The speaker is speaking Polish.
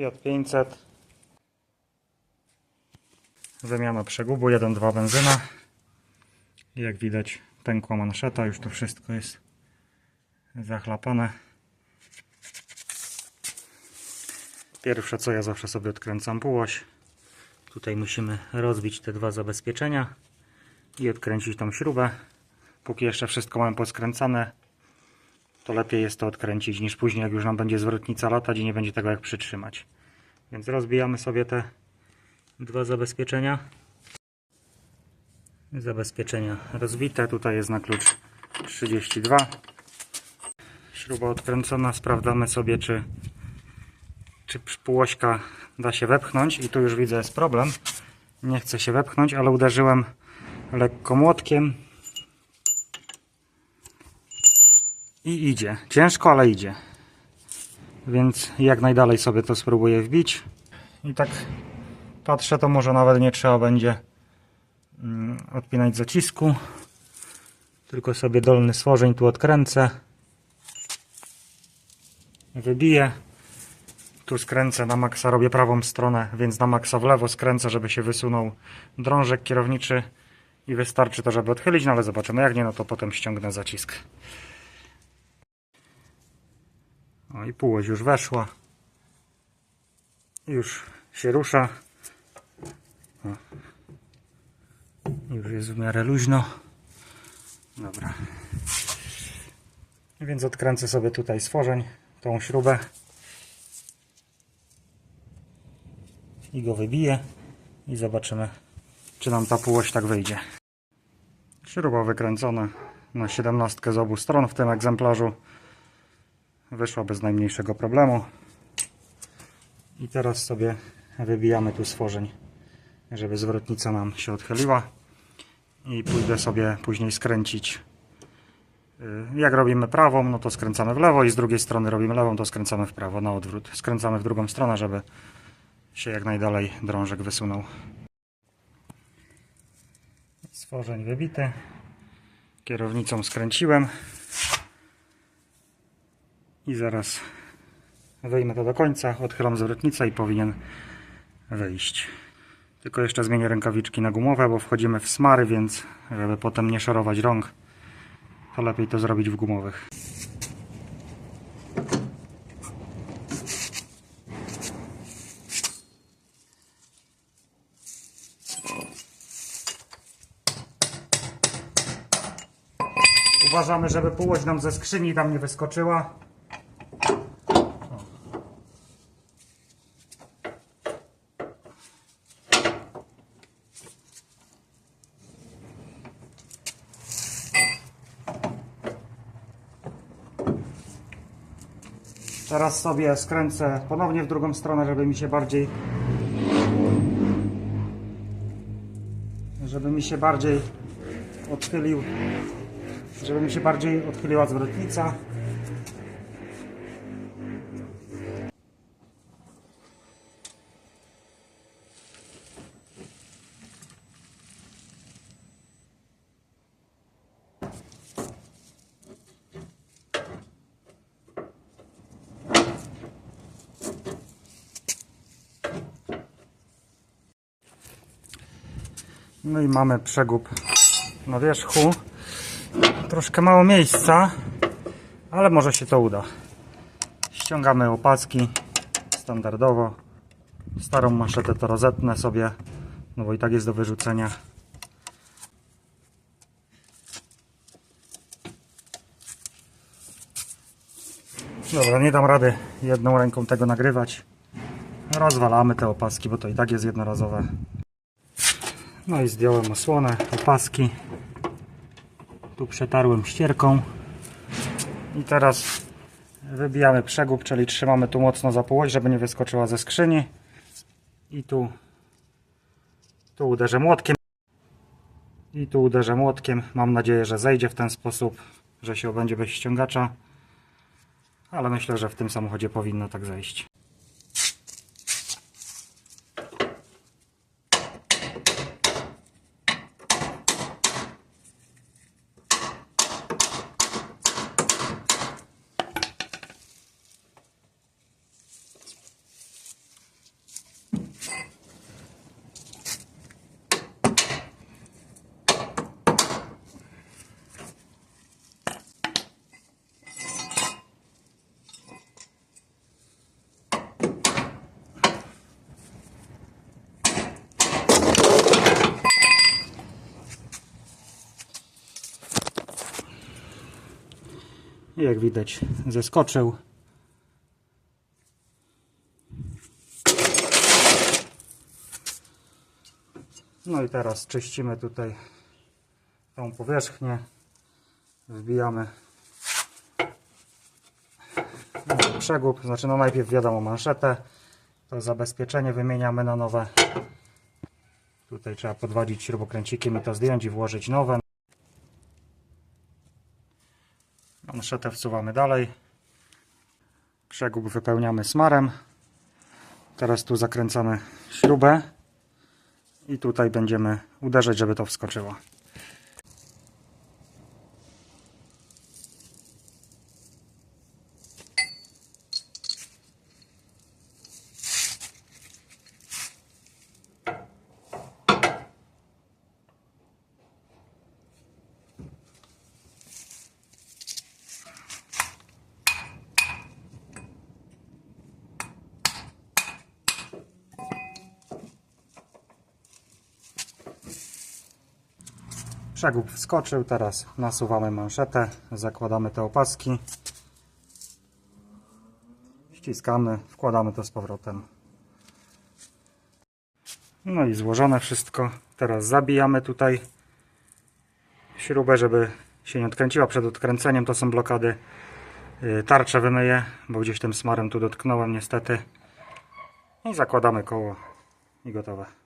Fiat 500. Wymiana przegubu 1.2 benzyna. I Jak widać pękła manszeta, już to wszystko jest zachlapane. Pierwsze co ja zawsze sobie odkręcam półoś. Tutaj musimy rozbić te dwa zabezpieczenia i odkręcić tą śrubę. Póki jeszcze wszystko mamy poskręcane, to lepiej jest to odkręcić niż później, jak już nam będzie zwrotnica latać i nie będzie tego jak przytrzymać. Więc rozbijamy sobie te dwa zabezpieczenia. Zabezpieczenia rozbite. Tutaj jest na klucz 32. Śruba odkręcona. Sprawdzamy sobie, czy, czy półośka da się wepchnąć. I tu już widzę jest problem. Nie chce się wepchnąć, ale uderzyłem lekko młotkiem. I idzie. Ciężko, ale idzie. Więc jak najdalej sobie to spróbuję wbić. I tak patrzę, to może nawet nie trzeba będzie mm, odpinać zacisku. Tylko sobie dolny stworzeń tu odkręcę. Wybiję. Tu skręcę na maksa, robię prawą stronę, więc na maksa w lewo skręcę, żeby się wysunął drążek kierowniczy i wystarczy to, żeby odchylić, no ale zobaczymy. Jak nie, no to potem ściągnę zacisk. O i półoś już weszła. Już się rusza. O. Już jest w miarę luźno. Dobra. Więc odkręcę sobie tutaj stworzeń, tą śrubę. I go wybiję. I zobaczymy, czy nam ta półoś tak wyjdzie. Śruba wykręcona na 17 z obu stron w tym egzemplarzu. Wyszła bez najmniejszego problemu. I teraz sobie wybijamy tu stworzeń, żeby zwrotnica nam się odchyliła. I pójdę sobie później skręcić. Y, Jak robimy prawą, no to skręcamy w lewo i z drugiej strony robimy lewą, to skręcamy w prawo, na odwrót. Skręcamy w drugą stronę, żeby się jak najdalej drążek wysunął. Stworzeń wybity. Kierownicą skręciłem. I zaraz wyjmę to do końca, odchylam zwrotnicę i powinien wyjść. Tylko jeszcze zmienię rękawiczki na gumowe, bo wchodzimy w smary, więc żeby potem nie szorować rąk, to lepiej to zrobić w gumowych. Uważamy, żeby półość nam ze skrzyni tam nie wyskoczyła. Teraz sobie skręcę ponownie w drugą stronę, żeby mi się bardziej żeby mi się bardziej odchylił żeby mi się bardziej odchyliła zwrotnica No i mamy przegub na wierzchu. Troszkę mało miejsca, ale może się to uda. Ściągamy opaski standardowo. Starą maszetę to rozetnę sobie, no bo i tak jest do wyrzucenia. Dobra, nie dam rady jedną ręką tego nagrywać. Rozwalamy te opaski, bo to i tak jest jednorazowe. No i zdjąłem osłonę, opaski. Tu przetarłem ścierką. I teraz wybijamy przegub, czyli trzymamy tu mocno za półość, żeby nie wyskoczyła ze skrzyni. I tu, tu uderzę młotkiem. I tu uderzę młotkiem. Mam nadzieję, że zejdzie w ten sposób, że się obędzie bez ściągacza. Ale myślę, że w tym samochodzie powinno tak zejść. Jak widać zeskoczył. No i teraz czyścimy tutaj tą powierzchnię. Wbijamy przegub, znaczy no najpierw wiadomo manszetę, to zabezpieczenie wymieniamy na nowe. Tutaj trzeba podwadzić śrubokręcikiem i to zdjąć i włożyć nowe. Manszetę wsuwamy dalej. Przegub wypełniamy smarem. Teraz tu zakręcamy śrubę i tutaj będziemy uderzać, żeby to wskoczyło. Przegub wskoczył, teraz nasuwamy manszetę, zakładamy te opaski, ściskamy, wkładamy to z powrotem. No i złożone wszystko. Teraz zabijamy tutaj śrubę, żeby się nie odkręciła przed odkręceniem. To są blokady. Yy, Tarczę wymyję, bo gdzieś tym smarem tu dotknąłem niestety. I zakładamy koło i gotowe.